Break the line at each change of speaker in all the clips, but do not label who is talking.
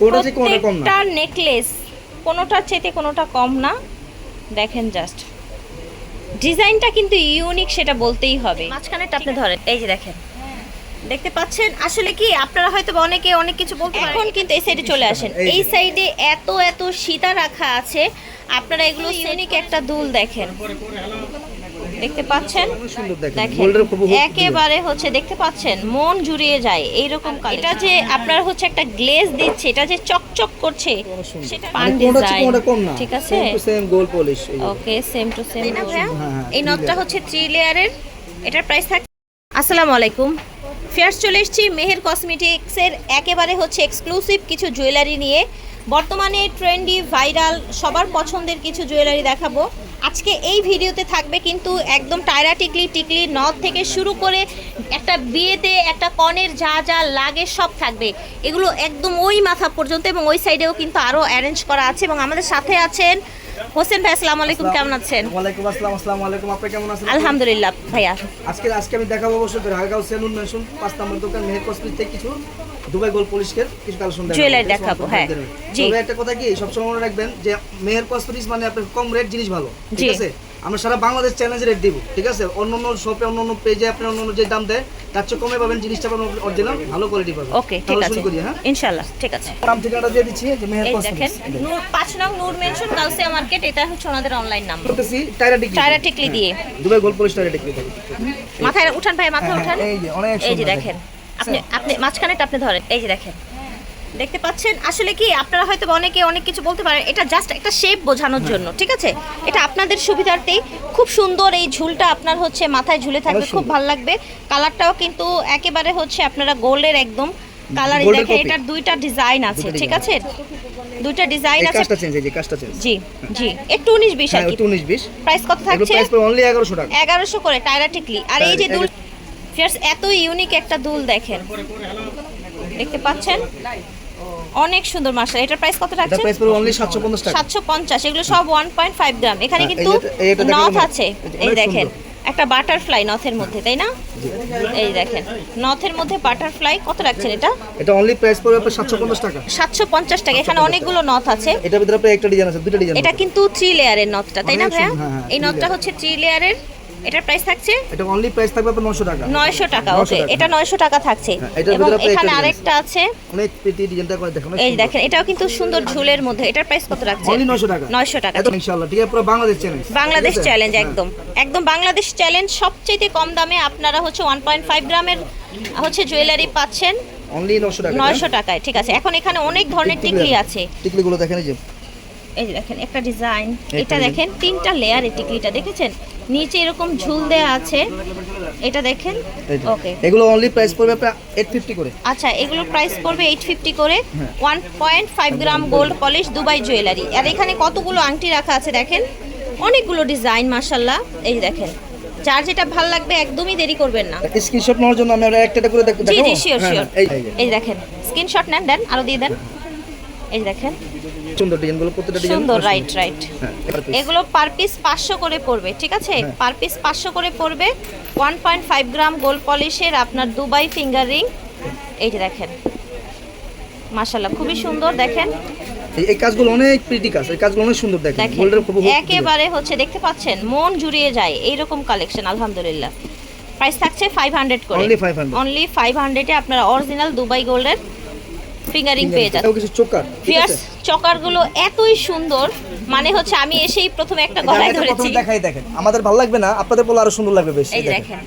কোনটা চেয়ে কোনটা কম না।
প্রত্যেকটা নেকলেস কোনোটার চেয়ে কোনোটা কম না। দেখেন জাস্ট ডিজাইনটা কিন্তু ইউনিক সেটা বলতেই হবে। মাঝখানেটা আপনি ধরেন এই যে দেখেন। দেখতে পাচ্ছেন? আসলে কি আপনারা হয়তো বা অনেকে অনেক কিছু বলতে এখন কিন্তু এই সাইডে চলে আসেন।
এই
সাইডে এত এত সীতা রাখা আছে। আপনারা এগুলো ইউনিক একটা দুল দেখেন। দেখতে পাচ্ছেন?
অনেক সুন্দর দেখেন।
দেখেন
গোল্ডের খুব
একেবারে হচ্ছে দেখতে পাচ্ছেন মন জুড়িয়ে যায় এইরকম এটা যে আপনার হচ্ছে একটা গ্লেজ দিচ্ছে এটা যে চকচক করছে সেটা পান
মানে
ডিজাইন ঠিক আছে?
Same gold polish
okay same to same
হ্যাঁ, হ্যাঁ,
এই নটটা হচ্ছে থ্রি লেয়ারের এটার প্রাইস থাক আসসালামু আলাইকুম। ফেয়ার্স চলে এসেছি মেহের কসমেটিক্সের একেবারে হচ্ছে এক্সক্লুসিভ কিছু জুয়েলারি নিয়ে। বর্তমানে ট্রেন্ডি ভাইরাল সবার পছন্দের কিছু জুয়েলারি দেখাবো। আজকে এই ভিডিওতে থাকবে কিন্তু একদম টায়রা টিকলি টিকলি নথ থেকে শুরু করে একটা বিয়েতে, একটা কনের যা যা লাগে সব থাকবে। এগুলো একদম ওই মাথা পর্যন্ত এবং ওই সাইডেও কিন্তু আরও অ্যারেঞ্জ করা আছে এবং আমাদের সাথে আছেন হোসেন ভাই আসসালামু আলাইকুম কেমন আছেন?
ওয়ালাইকুম আসসালাম আসসালামু আলাইকুম আপনি কেমন আছেন?
আলহামদুলিল্লাহ ভাইয়া।
আজকে আজকে আমি দেখাবো অবশ্যই ঢাকাগাঁও সেলুন মেশন পাঁচ নম্বর দোকান মেহের কসমেটিক থেকে কিছু দুবাই গোল্ড পলিশকের কিছু কালেকশন দেখাবো
জুয়েলারি দেখাবো, হ্যাঁ। জি।
তবে একটা কথা কি সবসময় মনে রাখবেন যে মেহের কসমেটিক্স মানে আপনার কম রেট জিনিস ভালো ঠিক আছে? আমরা সারা বাংলাদেশ চ্যালেঞ্জ রেট দিব ঠিক আছে? অন্য অন্য শপে অন্য অন্য পেজে আপনি অন্য অন্য যে দাম দেয় তার চেয়ে কমে পাবেন জিনিসটা পাবেন অরিজিনাল ভালো কোয়ালিটি পাবেন।
ওকে ঠিক আছে।
শুরু করি হ্যাঁ?
ইনশাল্লাহ ঠিক আছে।
নাম ঠিকানাটা দিয়ে দিচ্ছি যে মেহের
এই দেখেন নূর পাঁচ নং নূর মেনশন গাউসিয়া মার্কেট এটা হচ্ছে ওনাদের অনলাইন নাম্বার
করতেছি টাইরা ডিগ্রি
টায়রা টিকলি দিয়ে।
Dubai gold polish tiara degree থেকে।
মাথায় উঠান ভাই মাথায় উঠান।
এই যে অনেক
এই যে দেখেন। আপনি আপনি মাঝখানেটা আপনি ধরেন। এই যে দেখেন। দেখতে পাচ্ছেন আসলে কি আপনারা হয়তো অনেকে অনেক কিছু বলতে পারেন এটা জাস্ট একটা শেপ বোঝানোর জন্য ঠিক আছে? এটা আপনাদের সুবিধার্থেই খুব সুন্দর এই ঝুলটা আপনার হচ্ছে মাথায় ঝুলে থাকবে খুব। ভালো লাগবে। কালারটাও কিন্তু একেবারে হচ্ছে আপনারা গোল্ডের একদম কালার
Gold এর
দেখেন এটার দুইটা ডিজাইন আছে ঠিক আছে? দুইটা ডিজাইন আছে।
কাজটা চেঞ্জ এই যে কাজটা চেঞ্জ
জি জি একটু উনিশ বিশ আর
হ্যাঁ
কি।
একটু উনিশ বিশ।
প্রাইস কত থাকছে?
প্রাইস অনলি এগারোশো টাকা।
এগারোশো করে টায়রা টিকলি আর এই যে দুল ফিয়ার্স এত ইউনিক একটা দুল দেখেন। দেখতে পাচ্ছেন? অনেক সুন্দর মার্শাল এটার প্রাইস কত
এটা
থাকছে
প্রাইস পড়ে অনলি সাতশো পঞ্চাশ টাকা।
সাতশো পঞ্চাশ এগুলো সব ওয়ান পয়েন্ট ফাইভ গ্রাম এখানে
হ্যাঁ,
কিন্তু
এটা
নথ আছে।
এই
দেখেন একটা বাটারফ্লাই নথের মধ্যে তাই না? এই দেখেন নথের মধ্যে বাটারফ্লাই কত রাখছেন এটা?
এটা অনলি প্রাইস পড়বে আপনার সাতশো পঞ্চাশ টাকা।
সাতশো পঞ্চাশ টাকা এখানে অনেকগুলো নথ আছে।
এটার ভিতরে আপনার একটা ডিজাইন আছে দুটো ডিজাইন
এটা কিন্তু থ্রি লেয়ারের নথটা তাই না ভাইয়া?
সুন্দর, হ্যাঁ, হ্যাঁ,
এই নথটা হচ্ছে থ্রি লেয়ারের এটার প্রাইস থাকছে?
এটা অনলি প্রাইস থাকবে আপনার নশো টাকা।
নয়শো টাকা ওকে এটা নয়শো টাকা থাকছে।
হ্যাঁ,
এবং এখানে আরেকটা আছে।
অনেক পেটি ডিজাইনটা করে দেখুন
এই দেখেন এটাও কিন্তু সুন্দর ঝুলের মধ্যে। এটার প্রাইস কত রাখছে?
অনলি নশো টাকা।
নয়শো টাকা।
এত ইনশাআল্লাহ ঠিক আছে পুরো বাংলাদেশ চ্যালেঞ্জ
বাংলাদেশ চ্যালেঞ্জ একদম। একদম বাংলাদেশ চ্যালেঞ্জ সবচেয়ে কম দামে আপনারা হচ্ছে ওয়ান পয়েন্ট ফাইভ গ্রামের হচ্ছে জুয়েলারি পাচ্ছেন।
অনলি নশো টাকা
নয়শো টাকায় ঠিক আছে। এখন এখানে অনেক ধরনের টিকলি আছে।
টিকলিগুলো দেখেন এই যে
এই যে দেখেন একটা ডিজাইন এটা দেখেন তিনটা লেয়ারের টিকলিটা দেখেছেন? নিচে এরকম ঝুল দেয়া আছে। এটা দেখেন? ওকে
এগুলো অনলি প্রাইস পড়বে আপনার এইট ফিফটি করে।
আচ্ছা এগুলোর প্রাইস পড়বে এইট ফিফটি করে।
হ্যাঁ।
One point five gram gold polish Dubai jewellery আর এখানে কতগুলো আংটি রাখা আছে দেখেন? অনেকগুলো ডিজাইন মার্শাল্লাহ এই দেখেন যার যেটা ভালো লাগবে একদমই দেরি করবেন না।
স্ক্রিনশট নেওয়ার জন্য আমি একটা করে দেখ-
জি জি শিওর
হ্যাঁ,
শিওর
হ্যাঁ, এই
দেখেন স্ক্রিনশট নেন দেন আরও দিয়ে দেন। এই দেখেন
সুন্দর ডিজাইনগুলো প্রত্যেকটা ডিজাইন
সুন্দর রাইট রাইট
হ্যাঁ এবার piece।
এগুলো পার পিস পাঁচশো করে পড়বে ঠিক আছে। পার পিস পাঁচশো করে পড়বে। One point five gram gold পলিশের আপনার দুবাই ফিঙ্গার রিং এই যে দেখেন। মাশাল্লাহ খুবই সুন্দর দেখেন।
এই- কাজগুলো অনেক প্রিটি কাজ এই কাজগুলো অনেক সুন্দর দেখেন। গোল্ডের খুব
একেবারে হচ্ছে দেখতে পাচ্ছেন মন জুড়িয়ে যায় এইরকম কালেকশন আলহামদুলিল্লাহ। প্রাইস থাকছে ফাইভ হান্ড্রেড করে।
Only 500
অনলি ফাইভ হান্ড্রেডে আপনারা অরিজিনাল দুবাই গোল্ডের ফিঙ্গারিং পেয়ে
এটাও কিছু চোকার
ফিয়ার্স চকারগুলো এতই সুন্দর মানে হচ্ছে আমি এসেই প্রথমে একটা গলায় ধরেছি।
দেখাই দেখেন। আমাদের ভালো লাগবে না আপনাদের বলে আরও সুন্দর লাগবে বেশি
এই দেখেন।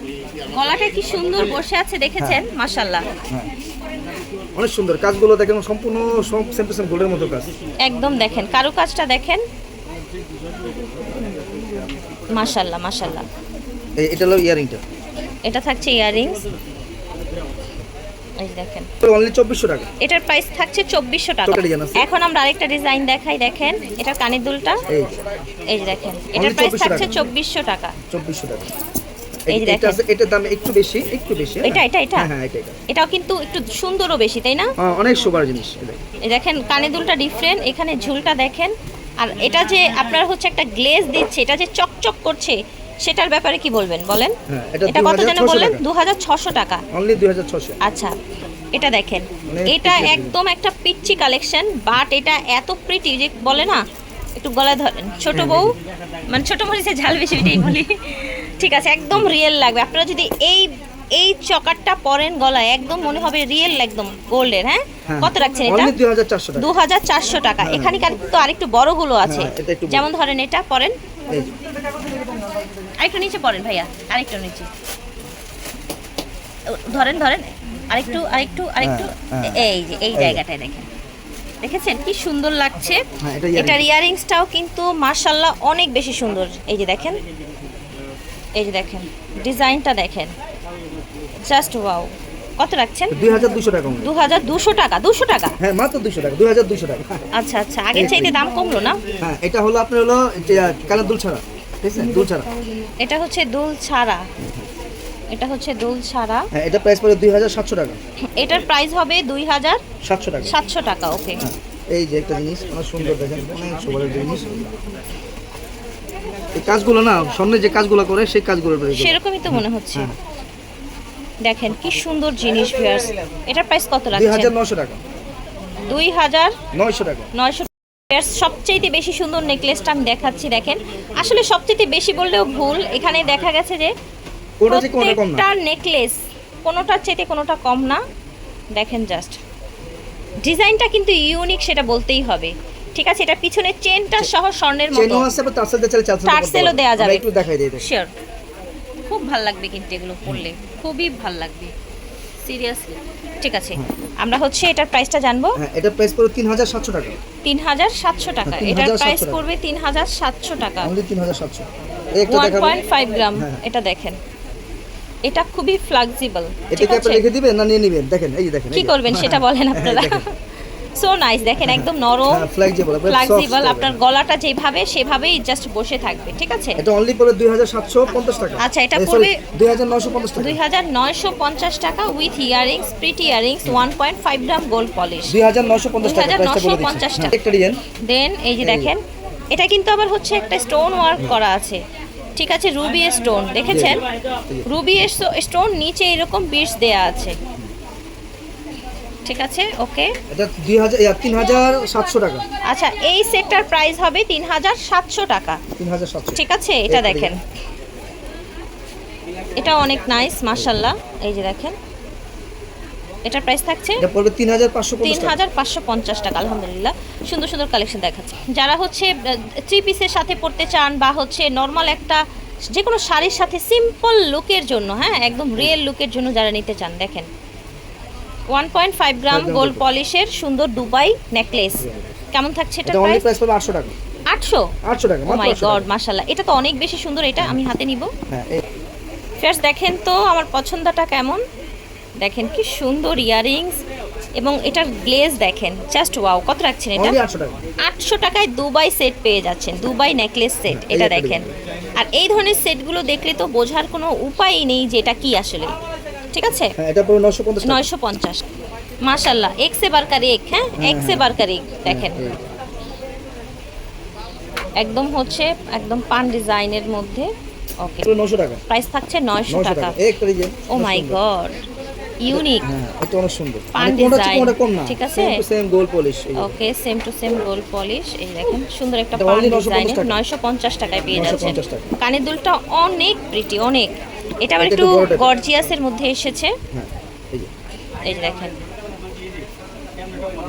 গলাটা কি সুন্দর বসে আছে দেখেছেন? মাশাল্লাহ
অনেক সুন্দর কাজগুলো দেখেন সম্পূর্ণ সব সেম সেম গোল্ডের মতো কাজ।
একদম দেখেন কারু কাজটা দেখেন মাশাল্লাহ
এই- এটা হলো ইয়ারিংটা।
এটা থাকছে ইয়াররিংস এই দেখেন।
অনলি চব্বিশশো টাকা।
এটার প্রাইস থাকছে চব্বিশশো টাকা? এখন আমরা আরেকটা ডিজাইন দেখাই দেখেন। এটার কানের দুলটা।
এই
এই দেখেন। এটার প্রাইস থাকছে
টাকা।
চব্বিশশো টাকা।
চব্বিশশো টাকা।
এই যে
এটা
দেখেন।
আছে এটার দাম একটু বেশি একটু বেশি হ্যাঁ?
এটা এটা? এটা
হ্যাঁ হ্যাঁ এটা এটা।
এটাও কিন্তু একটু সুন্দরও বেশি তাই না?
অনেক সুপার জিনিস
এই দেখেন কানে দুলটা ডিফারেন্ট এখানে ঝুলটা দেখেন। আর এটা যে আপনার হচ্ছে একটা গ্লেজ দিচ্ছে এটা যে চকচক করছে সেটার ব্যাপারে কি বলবেন? বলেন।
হ্যাঁ, এটা
কত যেন বললেন? দু হাজার ছশো টাকা।
অনলি দুই হাজার ছশো।
আচ্ছা এটা দেখেন। এটা একদম একটা পিচ্ছি কালেকশন বাট এটা এত প্রিটি যে বলে না একটু গলায় ধরেন। ছোট বউ মানে ছোট মরিচের ঝাল বেশি এটাই বলি। ঠিক আছে একদম রিয়েল লাগবে। আপনারা যদি এই এই চকারটা পরেন গলায় একদম মনে হবে রিয়েল একদম গোল্ডের হ্যাঁ? কত রাখছেন এটা? দু হাজার চারশো টাকা। এখানে তো আরেকটু বড়গুলো আছে?
হ্যাঁ।
যেমন ধরেন এটা পরেন। আরেকটু নিচে পড়েন ভাইয়া আরেকটু নিচে। ধরেন ধরেন আরেকটু আরেকটু আরেকটু।
হ্যাঁ, হ্যাঁ।
এই যে এই জায়গাটায় দেখেন। দেখেছেন কি সুন্দর লাগছে?
হ্যাঁ।
এটার ইয়ারিংসটাও কিন্তু মার্শাল্লাহ অনেক বেশি সুন্দর। এই যে দেখেন এই যে দেখেন ডিজাইনটা দেখেন। Just wow. কত রাখছেন?
দুই হাজার দুশো টাকা মূল্য।
দু হাজার দুশো টাকা দুশো টাকা?
হ্যাঁ মাত্র দুশো টাকা দুই হাজার দুশো টাকা।
আচ্ছা আচ্ছা আগের চাইতে দাম কমলো না?
হ্যাঁ এটা হলো আপনার হলো যে, আহ, কানের দুল ছাড়া ঠিক আছে দুল ছাড়া।
এটা হচ্ছে দুল ছাড়া এটা হচ্ছে দুল ছাড়া
হ্যাঁ এটা প্রাইস পড়ে দুই হাজার সাতশো টাকা।
এটার প্রাইস হবে দুই হাজার
সাতশো টাকা।
সাতশো টাকা ওকে
হ্যাঁ, এই যে একটা জিনিস অনেক সুন্দর দেখেন অনেক সুন্দর জিনিস। এই কাজগুলো না সামনে যে কাজগুলো করে সেই কাজগুলো
সেরকমই তো মনে হচ্ছে।
হ্যাঁ।
দেখেন কি সুন্দর জিনিস ভিউয়ার্স এটার প্রাইস কত রাখছেন?
নশো টাকা।
দুই হাজার
নয়শো টাকা।
নয়শো সবচেয়ে বেশি সুন্দর নেকলেসটা আমি দেখাচ্ছি দেখেন। আসলে সবচেয়ে বেশি বললেও ভুল এখানে দেখা গেছে যে প্রত্যেকটা নেকলেস কোনোটার চাইতে কোনোটা কম না। দেখেন জাস্ট ডিজাইনটা কিন্তু ইউনিক সেটা বলতেই হবে। ঠিক আছে এটা পিছনে চেনটা সহ স্বর্ণের মতো।
চেনও আছে তার সাথে
টার্সেলও দেয়া যাবে।
একটু দেখাই দিই
শিওর খুব ভালো লাগবে কিন্তু এগুলো পড়লে খুবই ভালো লাগবে। সিরিয়াসলি ঠিক আছে আমরা হচ্ছে এটার প্রাইসটা জানব।
হ্যাঁ এটা প্রাইস পড়বে তিন হাজার সাতশো টাকা।
তিন হাজার সাতশো টাকা।
হ্যাঁ,
এটার প্রাইস পড়বে তিন হাজার সাতশো টাকা।
তিন হাজার সাতশো।
ওয়ান পয়েন্ট ফাইভ গ্রাম
হ্যাঁ।
এটা দেখেন। এটা খুবই ফ্লেক্সিবল
এটা কি আপনি রেখে দিবেন না নিয়ে নেবেন? দেখেন এই দেখেন
কি করবেন সেটা বলেন আপনারা। সো নাইস দেখেন একদম নরম
হ্যাঁ ফ্লেক্সিবল
ফ্লেক্সিবল আপনার গলাটা যেভাবে সেভাবেই জাস্ট বসে থাকবে ঠিক আছে?
এটা অনলি পড়ে দুই হাজার সাতশো পঞ্চাশ টাকা।
আচ্ছা, এটা পড়বে-
দুই হাজার নশো পঞ্চাশ টাকা।
দুই হাজার নয়শো পঞ্চাশ টাকা with earrings pretty earrings one point five gram gold polish
দুই হাজার নশো পঞ্চাশ টাকা
2950 টাকা।
হ্যাঁ, একটা ডিজাইন
দেন এই যে। দেখেন এটা কিন্তু আবার হচ্ছে একটা স্টোন ওয়ার্ক করা আছে ঠিক আছে? রুবি স্টোন দেখেছেন? রুবি স্টোন নিচে এরকম বিটস দেয়া আছে। ঠিক আছে ওকে।
এটা দুই হাজার ইয়া, তিন হাজার সাতশো টাকা।
আচ্ছা এই সেটটার প্রাইস হবে তিন হাজার সাতশো টাকা।
তিন হাজার সাতশো।
ঠিক আছে এটা দেখেন। এটা অনেক নাইস মার্শাল্লাহ এই যে দেখেন। এটার প্রাইস থাকছে
এটা পড়বে তিন হাজার পাঁচশো
তিন
পঞ্চাশ টাকা।
হাজার পাঁচশো পঞ্চাশ টাকা আলহামদুলিল্লাহ। সুন্দর সুন্দর কালেকশন দেখাচ্ছে। যারা হচ্ছে থ্রি পিসের সাথে পড়তে চান বা হচ্ছে নর্মাল একটা যে কোনো শাড়ির সাথে সিম্পল লুকের জন্য হ্যাঁ একদম রিয়েল লুকের জন্য যারা নিতে চান দেখেন। One point five gram gold পলিশের সুন্দর দুবাই নেকলেস। কেমন থাকছে এটা প্রাইস
প্রাইস পড়বে আটশো টাকা।
আটশো?
আটশো টাকা
মাই গড
টাকা।
মাশাল্লাহ এটা তো অনেক বেশি সুন্দর এটা আমি হাতে নিব।
হ্যাঁ
ফার্স্ট দেখেন তো আমার পছন্দটা কেমন? দেখেন কি সুন্দর ইয়াররিংস এবং এটার গ্লেজ দেখেন। জাস্ট ওয়াও কত রাখছেন এটা?
আটশো
টাকায় দুবাই সেট পেয়ে যাচ্ছেন দুবাই নেকলেস সেট এটা দেখেন। আর এই ধরনের সেটগুলো দেখলে তো বোঝার কোনো উপায়ই নেই যে এটা কি আসলে। ঠিক আছে?
হ্যাঁ এটা টাকা।
নয়শো পঞ্চাশ। মাশাল্লাহ এক্সে বারকার এক হ্যাঁ? এক্সে বারকার এক দেখেন। একদম হচ্ছে একদম পান ডিজাইনের মধ্যে। ওকে
টাকা।
প্রাইস থাকছে নয়শো
নশো
টাকা।
টাকা। একটা design
oh my God unique
হ্যাঁ এটা অনেক সুন্দর।
পান
মানে কোনটা হচ্ছে
design,
কোনটা কম না।
ঠিক আছে?
Same gold polish
okay same to same gold polish এই দেখেন সুন্দর একটা পান
only 950
নয়শো পঞ্চাশ টাকায় পেয়ে
950
যাচ্ছেন। কানের দুলটা অনেক প্রিটি অনেক। এটা আবার একটু। গর্জিয়াসের মধ্যে এসেছে।
হ্যাঁ এই যে।
দেখেন।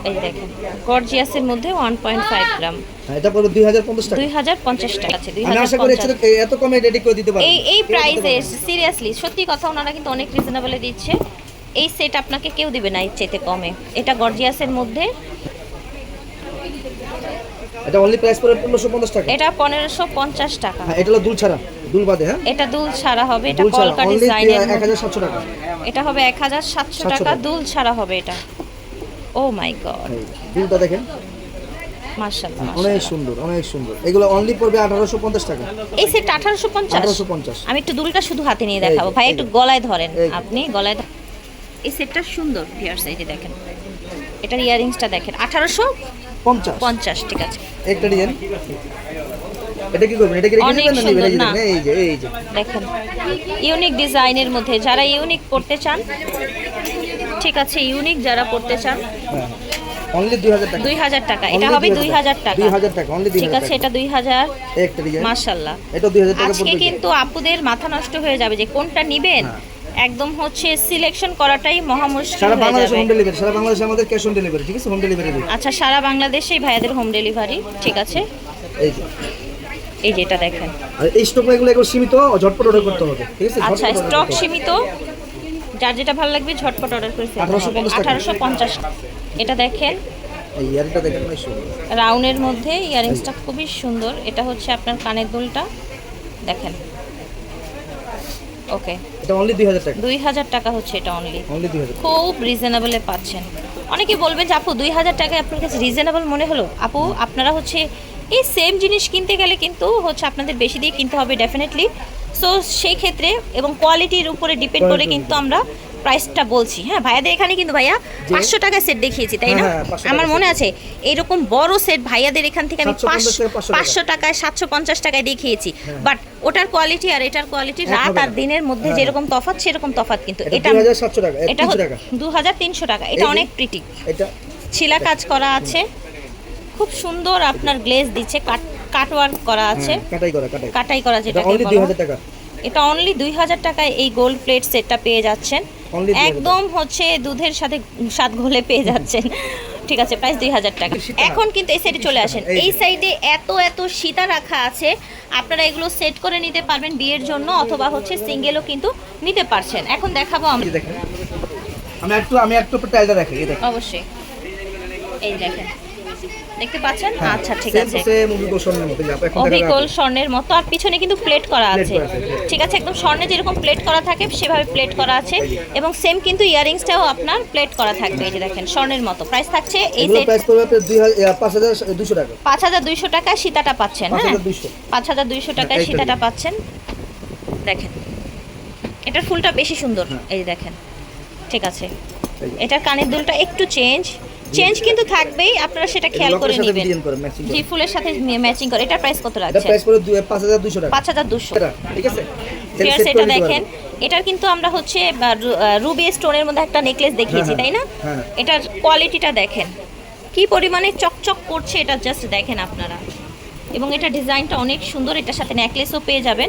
এই দেখেন। গর্জিয়াসের মধ্যে ওয়ান পয়েন্ট ফাইভ গ্রাম
হ্যাঁ এটা হাজার পঞ্চাশ টাকা।
দুই হাজার পঞ্চাশ টাকা আছে দুই
আমি
হাজার
আশা করি
পঞ্চাশ
এত- এত কমে রেডি করে দিতে পারব
এই এই প্রাইসে সিরিয়াসলি সত্যি কথা ওনারা কিন্তু অনেক রিজনেবলে দিচ্ছে। এই সেট আপনাকে কেউ দিবে না চাইতে কমে। এটা গর্জিয়াসের মধ্যে।
এটা অনলি প্রাইস পনেরোশো পঞ্চাশ টাকা।
এটা পনেরোশো পঞ্চাশ টাকা।
হ্যাঁ এটা হলো দুল ছাড়া। দুল বাদে হ্যাঁ?
এটা দুল ছাড়া হবে এটা কলকা ডিজাইনের
এক হাজার সাতশো টাকা।
এটা হবে এক হাজার সাতশো টাকা
টাকা।
দুল ছাড়া হবে এটা। Oh my God.
দুলটা দেখেন।
মার্শাল্লাহ
অনেক সুন্দর অনেক সুন্দর। এগুলো অনলি পড়বে আঠারোশো পঞ্চাশ টাকা।
এই সেট আঠারোশো পঞ্চাশ?
আঠারোশো পঞ্চাশ।
আমি একটু দুলটা শুধু হাতে নিয়ে দেখাবো। ভাই একটু গলায় ধরেন আপনি গলায় এই সেটটা সুন্দর ভিয়ার্স এই যে দেখেন। এটার ইয়ারিংসটা দেখেন। আঠারোশো
পঞ্চাশ।
পঞ্চাশ ঠিক আছে।
একটা ডিজাইন এটা কি করবেন? এটা কি রেখে দিবেন না নিবেন এই যে এই যে এই যে।
দেখেন ইউনিক ডিজাইনের মধ্যে যারা ইউনিক করতে চান ঠিক আছে ইউনিক যারা পড়তে চান
হ্যাঁ। অনলি হাজার টাকা।
এটা হবে টাকা।
অনলি
ঠিক আছে এটা
একটা ডিজাইন টাকা
আজকে কিন্তু আপুদের মাথা নষ্ট হয়ে যাবে যে কোনটা নিবেন।
হ্যাঁ।
একদম হচ্ছে সিলেকশন করাটাই
সারা বাংলাদেশে হোম ডেলিভারি সারা বাংলাদেশে আমাদের ক্যাশ অন ডেলিভারি ঠিক আছে? হোম ডেলিভারি
আচ্ছা সারা বাংলাদেশেই ভাইয়াদের হোম ডেলিভারি ঠিক আছে?
এই যে।
এই যেটা দেখেন।
আর এই স্টক এগুলো এগুলো সীমিত ঝটপট অর্ডার করতে হবে ঠিক আছে?
আচ্ছা স্টক সীমিত যার যেটা ভালো লাগবে ঝটপট অর্ডার করে ফেলতে
1850
আঠারোশো পঞ্চাশ এটা দেখেন।
এই ইয়ারিটা দেখেন
রাউন্ডের মধ্যে ইয়ারিংসটা খুবই সুন্দর। এটা হচ্ছে আপনার কানের দুলটা। দেখেন। ওকে।
এটা অনলি দুই হাজার টাকা।
দুই হাজার টাকা হচ্ছে এটা অনলি
অনলি দুই হাজার
খুব রিজনেবলে পাচ্ছেন। অনেকে বলবেন যে আপু দুই হাজার টাকায় আপনার কাছে রিজনেবল মনে হলো? আপু আপনারা হচ্ছে এই সেম জিনিস কিনতে গেলে কিন্তু হচ্ছে আপনাদের বেশি দিয়ে কিনতে হবে ডেফিনেটলি সো সেই ক্ষেত্রে এবং কোয়ালিটির উপরে ডিপেন্ড করে কিন্তু আমরা প্রাইসটা বলছি। হ্যাঁ ভাইয়াদের এখানে কিন্তু ভাইয়া পাঁচশো টাকায় সেট দেখিয়েছি তাই না?
হ্যাঁ, হ্যাঁ, 500
আমার মনে আছে এরকম বড় সেট ভাইয়াদের এখান থেকে আমি পাঁচশো
থেকে 500 টাকা।
পাঁচশো টাকায় সাতশো পঞ্চাশ টাকায় দেখিয়েছি। বাট ওটার কোয়ালিটি আর এটার কোয়ালিটি
হ্যাঁ।
রাত আর দিনের মধ্যে
হ্যাঁ।
যেরকম তফাৎ সেরকম তফাৎ কিন্তু।
এটা
এটা
টাকা টাকা।
দু হাজার তিনশো টাকা। এটা অনেক প্রিটি
এটা
ছিলা কাজ করা আছে। খুব সুন্দর আপনার গ্লেজ দিচ্ছে কাট কাটওয়ার্ক করা আছে।
হ্যাঁ, কাটাই করা কাটাই।
কাটাই করা যেটা
অনলি দুই হাজার টাকা।
এটা অনলি দুই হাজার টাকায় এই গোল্ড প্লেট সেটটা পেয়ে যাচ্ছেন। একদম হচ্ছে দুধের সাথে স্বাদ ঘোলে পেয়ে যাচ্ছেন। ঠিক আছে প্রাইস দুই হাজার টাকা। এখন কিন্তু এই সাইডে চলে আসেন।
এই
সাইডে এত এত সীতা রাখা আছে। আপনারা এগুলো সেট করে নিতে পারবেন বিয়ের জন্য অথবা হচ্ছে সিঙ্গেলও কিন্তু নিতে পারছেন। এখন দেখাবো
দেখেন। আমি একটু আমি একটু টাইলটা দেখেন।
অবশ্যই। এই দেখেন। দেখতে পাচ্ছেন?
হ্যাঁ,
আচ্ছা ঠিক আছে। অবিকল স্বর্ণের মতো আর পিছনে কিন্তু প্লেট করা আছে। ঠিক আছে একদম স্বর্ণে যেরকম প্লেট করা থাকে সেভাবে প্লেট করা আছে। এবং সেম কিন্তু ইয়ারিংসটাও আপনার প্লেট করা থাকবে এই যে দেখেন স্বর্ণের মতো। প্রাইস থাকছে এই সেট
পাঁচ হাজার টাকা।
দুইশো টাকায় সীতাটা পাচ্ছেন হ্যাঁ? পাঁচ হাজার দুইশো টাকায় সীতাটা পাচ্ছেন। দেখেন এটার ফুলটা বেশি সুন্দর
হ্যাঁ।
এই যে দেখেন ঠিক আছে। এটার কানের দুলটা একটু চেঞ্জ চেঞ্জ কিন্তু থাকবেই আপনারা সেটা খেয়াল করে নেবেন। জি ফুলের সাথে ম্যাচিং করে এটা প্রাইস কত
এটা প্রাইস হাজার দুশো টাকা।
পাঁচ হাজার দুশো
এটা, ঠিক আছে?
ফিয়ার্স
Set
এটা দেখেন এটার কিন্তু আমরা হচ্ছে রুবি স্টোনের মধ্যে একটা নেকলেস দেখিয়েছি
হ্যাঁ,
তাই না?
হ্যাঁ।
এটার কোয়ালিটিটা দেখেন। কি পরিমাণে চকচক করছে এটা জাস্ট দেখেন আপনারা। এবং এটা ডিজাইনটা অনেক সুন্দর এটার সাথে নেকলেসও পেয়ে যাবেন।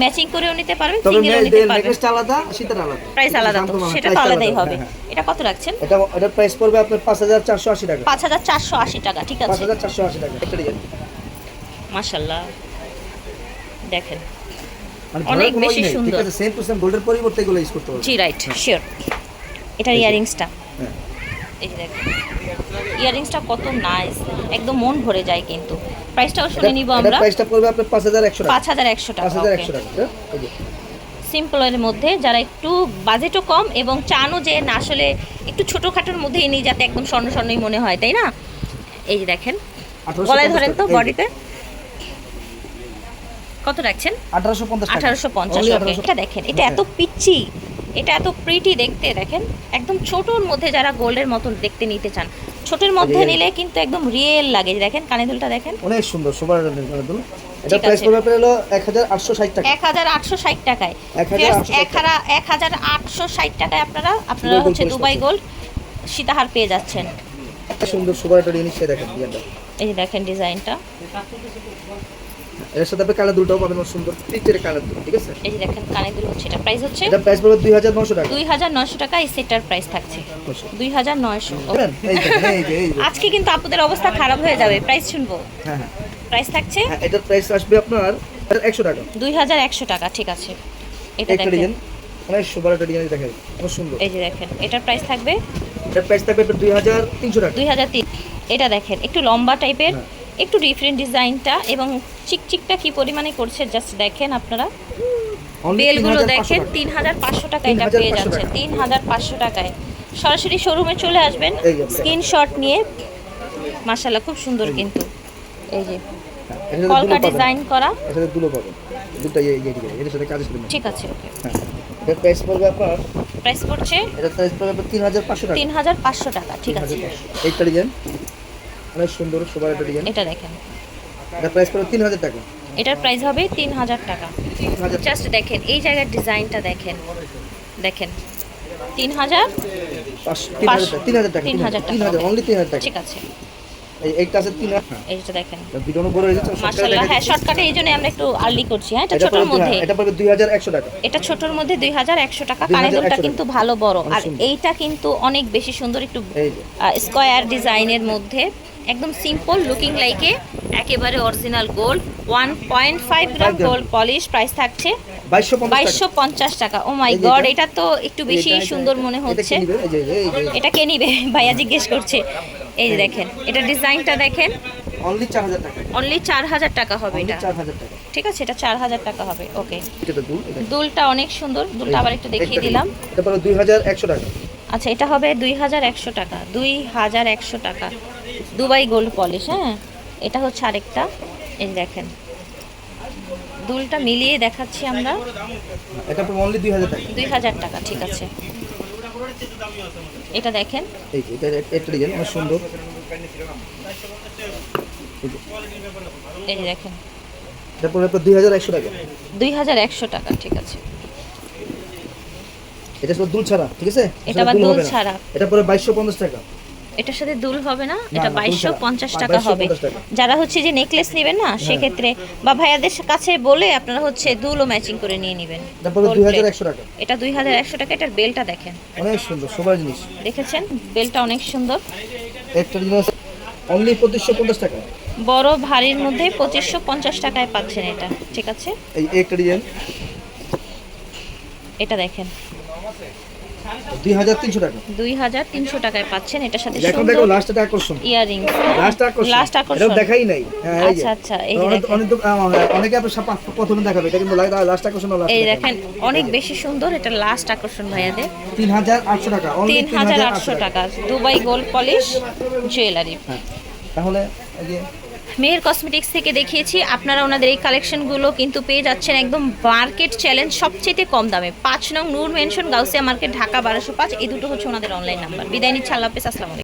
ম্যাচিং করেও নিতে পারবেন সিঙ্গেলও নিতে পারবেন।
নেকলেসটা আলাদা শীতের আলাদা।
প্রাইস আলাদা তো সেটা তো আলাদাই হবে।
হ্যাঁ, হ্যাঁ।
এটা কত রাখছেন?
এটা এটা প্রাইস পড়বে আপনার পাঁচ হাজার চারশো আশি টাকা।
পাঁচ হাজার চারশো আশি টাকা ঠিক আছে।
হাজার চারশো আশি টাকা একটা ডিজাইন।
মাশাল্লাহ দেখেন
মানে
অনেক বেশি সুন্দর।
ঠিক আছে সেম টু সেম গোল্ডের পরিবর্তে এগুলো ইউজ করতে হবে।
জি রাইট শিওর এটার ইয়ারিংসটা
হ্যাঁ।
এই দেখেন ইয়ারিংসটা কত নাইস একদম মন ভরে যায় কিন্তু। প্রাইসটাও শুনে নিব আমরা
প্রাইসটা পড়বে আপনার পাঁচ হাজার একশো টাকা
পাঁচ হাজার একশো টাকা
পাঁচ হাজার একশো টাকা? এই যে।
সিম্পলের মধ্যে যারা একটু বাজেটও কম এবং চানও যে না আসলে একটু ছোটোখাটোর মধ্যেই নিই যাতে একদম স্বর্ণ স্বর্ণই মনে হয় তাই না এই যে দেখেন গলায় ধরেন তো। বডিতে কত রাখছেন
আঠারোশো পঞ্চাশ টাকা।
আঠারোশো পঞ্চাশ
Only
ওকে
1850
এটা দেখেন এটা এত পিচ্ছি এটা এত প্রিটি দেখতে দেখেন একদম ছোটোর মধ্যে যারা গোল্ডের মতন দেখতে নিতে চান ছোটোর মধ্যে নিলে কিন্তু একদম রিয়েল লাগে। দেখেন কানে দুলটা দেখেন।
অনেক সুন্দর সুপার কানের দুল এটা প্রাইস। পড়বে আটশো ষাট টাকা।
এক হাজার আটশো ষাট টাকায়।
1860
এক হাজার আটশো ষাট টাকায় আপনারা আপনারা হচ্ছে দুবাই গোল্ড সীতাহার পেয়ে যাচ্ছেন।
সুন্দর সুপার একটা জিনিস দেখেন
এই দেখেন ডিজাইনটা।
এর সাথে আপনি কানের দুলটাও পাবেন সুন্দর পিচের কানের দুল ঠিক আছে?
এই যে দেখেন কানে দুল হচ্ছে এটা প্রাইস হচ্ছে
এটা প্রাইস পড়বে দুই হাজার নশো টাকা।
দুই হাজার নশো টাকা এই সেটার প্রাইস থাকছে। দুই হাজার নয়শো।
বুঝলেন? এই দেখেন, এই যে, এই যে।
আজকে কিন্তু আপুদের অবস্থা খারাপ হয়ে যাবে প্রাইস শুনব?
হ্যাঁ হ্যাঁ।
প্রাইস থাকছে?
হ্যাঁ, এটার প্রাইস আসবে আপনার একশো টাকা।
দুই হাজার একশো টাকা ঠিক আছে। এটা দেখেন।
অনেক সুপার একটা ডিজাইন দেখেন অনেক সুন্দর।
এই যে দেখেন এটার প্রাইস থাকবে?
এটার প্রাইস থাকবে দুই হাজার তিনশো টাকা।
দুই হাজার তিন এটা দেখেন একটু লম্বা টাইপের। একটু ডিফারেন্ট ডিজাইনটা এবং চিকচিকটা কি পরিমাণে করছে জাস্ট দেখেন আপনারা। বেলগুলো দেখেন তিন হাজার পাঁচশো টাকা এটা পেয়ে যাচ্ছে তিন হাজার পাঁচশো টাকায়। সরাসরি শোরুমে চলে আসবেন
এই
স্ক্রিনশট নিয়ে। মাশাল্লাহ খুব সুন্দর কিন্তু। এই যে কলকা ডিজাইন করা।
এর দুলো পাবেন। দুটো ঠিক আছে এর সাথে কাজ
ঠিক আছে ওকে
হ্যাঁ। এটার প্রাইস পড়বে আপনার?
প্রাইস পড়ছে
এটার প্রাইস পড়বে আপনার তিন হাজার পাঁচশো টাকা।
তিন হাজার পাঁচশো টাকা ঠিক আছে।
3500 এইটা ডিজাইন অনেক সুন্দর সুপার একটা ডিজাইন
এটা দেখেন।
এটার প্রাইস পড়বে তিন হাজার টাকা।
এটার প্রাইস হবে তিন হাজার টাকা। জাস্ট দেখেন এই জায়গার ডিজাইনটা দেখেন। দেখেন তিন হাজার
পাঁচশো তিন হাজার টাকা তিন হাজার টাকা
তিন হাজার
তিন
টাকা
হাজার
হবে।
অনলি তিন হাজার টাকা।
ঠিক আছে।
এই একটা আছে তিন
এইটা দেখেন।
ভিডিও বড় হয়ে যাচ্ছে
মাশাআল্লাহ হ্যাঁ শর্টকাটে এই জন্য আমরা একটু আর্লি করছি হ্যাঁ এটা
এটা
ছোটর মধ্যে।
এটা পড়বে দুই হাজার একশো টাকা।
এটা ছোটর মধ্যে দুই হাজার একশো টাকা
2100
কানেদুলটা কিন্তু ভালো বড়। আর এইটা কিন্তু অনেক বেশি সুন্দর একটু স্কোয়ার ডিজাইনের মধ্যে। একদম সিম্পল লুকিং লাইকে একেবারে original gold one point five gram. Gold polish price থাকছে
বাইশশো পঞ্চাশ
টাকা। ও মাই গড
এটা।
তো একটু বেশি সুন্দর মনে হচ্ছে। এটা কে নিবে? ভাইয়া জিজ্ঞেস করছে। এই যে দেখেন এটা ডিজাইনটা দেখেন।
অনলি চার হাজার টাকা।
হবে এটা। ঠিক আছে এটা চার হাজার টাকা হবে ওকে দুলটা অনেক সুন্দর দুলটা আবার একটু দেখিয়ে দিলাম।
দুই হাজার একশো টাকা।
আচ্ছা এটা হবে দুই হাজার একশো টাকা দুই হাজার একশো টাকা। দুবাই গোল্ড পলিশ হ্যাঁ? এটা হচ্ছে আরেকটা। এই দেখেন। দুলটা মিলিয়ে দেখাচ্ছি আমরা।
এটা পড়বে অনলি দুই হাজার টাকা।
দুই হাজার টাকা ঠিক আছে। এটা দেখেন।
এই যে এটা একটা ডিজাইন অনেক সুন্দর।
এই যে দেখেন।
এটা হাজার একশো টাকা।
দুই হাজার একশো টাকা ঠিক আছে।
এটা শুধু দুল ছাড়া ঠিক আছে?
এটা
দুল।
ছাড়া।
এটা বাইশশো পঞ্চাশ টাকা।
এটার সাথে দুল হবে না এটা বাইশশো পঞ্চাশ টাকা হবে। যারা হচ্ছে যে নেকলেস নেবেন না সেক্ষেত্রে বা ভাইয়াদের কাছে বলে আপনারা হচ্ছে দুলও ম্যাচিং করে নিয়ে নেবেন।
এটা দুই হাজার একশো টাকা
এটার বেলটা দেখেন।
অনেক সুন্দর সবার জিনিস।
দেখেছেন? বেলটা অনেক সুন্দর।
একটা জিনিস অনলি পঁচিশশো পঞ্চাশ টাকা।
বড় ভারীর মধ্যে পঁচিশশো পঞ্চাশ টাকায় পাচ্ছেন এটা ঠিক আছে?
এই একটা ডিজাইন।
এটা দেখেন।
দুই হাজার তিনশো টাকা।
দুই হাজার তিনশো টাকায় পাচ্ছেন এটার সাথে
এখন দেখো লাস্ট একটা আকর্ষণ।
ইয়ারিং
লাস্ট আকর্ষণ।
লাস্ট আকর্ষণ।
এটা দেখাই নাই। হ্যাঁ
আচ্ছা, আচ্ছা, এই
অনেক হ্যাঁ, অনেকে আপনার প্রথমে দেখাবে। এটা কিন্তু লাস্ট আকর্ষণ
এই দেখেন অনেক বেশি সুন্দর এটা লাস্ট আকর্ষণ ভাইয়াদের।
টাকা
দুবাই গোল্ড পলিশ জুয়েলারি
তাহলে এই যে
মেয়ের কসমেটিক্স থেকে দেখিয়েছি, আপনারা ওনাদের এই কালেকশনগুলো কিন্তু পেয়ে যাচ্ছেন একদম মার্কেট চ্যালেঞ্জ সবচেয়ে কম দামে। পাঁচ নং নূর মেনশন গাউসিয়া মার্কেট, ঢাকা বারোশো পাঁচ, এই দুটো হচ্ছে ওনাদের অনলাইন নাম্বার বিদায় নিচ্ছে, আল্লাহ হাফেজ, আসসালামু আলাইকুম।